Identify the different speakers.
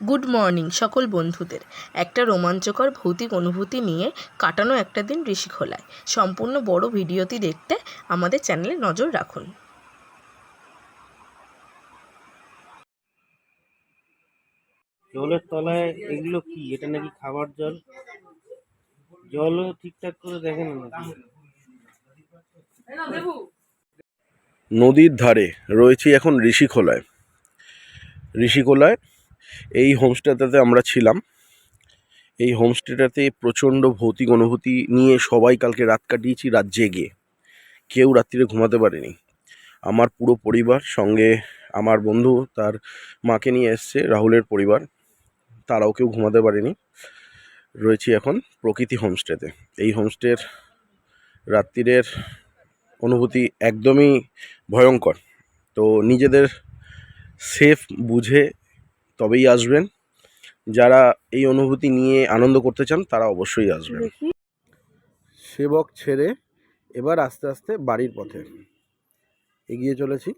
Speaker 1: Good morning সকল বন্ধুদের। একটা রোমাঞ্চকর ভৌতিক অনুভূতি নিয়ে কাটানো একটা দিন ঋষিখোলায়। সম্পূর্ণ বড় ভিডিওটি দেখতে আমাদের চ্যানেলে নজর রাখুন।
Speaker 2: জলের তলায় এগুলো কি? এটা নাকি খাবার জল? জলও ঠিকঠাক করে দেখেন নাকি?
Speaker 3: নদীর ধারে রয়েছি এখন ঋষিখোলায়। ঋষিখোলায় এই হোমস্টেটাতে আমরা ছিলাম। এই হোমস্টেটাতে প্রচণ্ড ভৌতিক অনুভূতি নিয়ে সবাই কালকে রাত কাটিয়েছি, রাত জেগে। কেউ রাত্রিরে ঘুমাতে পারেনি। আমার পুরো পরিবার সঙ্গে আমার বন্ধু, তার মাকে নিয়ে এসছে, রাহুলের পরিবার। তারাও কেউ ঘুমাতে পারেনি। রয়েছি এখন প্রকৃতি হোমস্টেতে। এই হোমস্টের রাত্রিরের অনুভূতি একদমই ভয়ঙ্কর। তো নিজেদের সেফ বুঝে তবেই আসবেন। যারা এই অনুভূতি নিয়ে আনন্দ করতে চান, তারা অবশ্যই আসবেন। সেবক ছেড়ে এবার আস্তে আস্তে বাড়ির পথে। এগিয়ে চলেছি।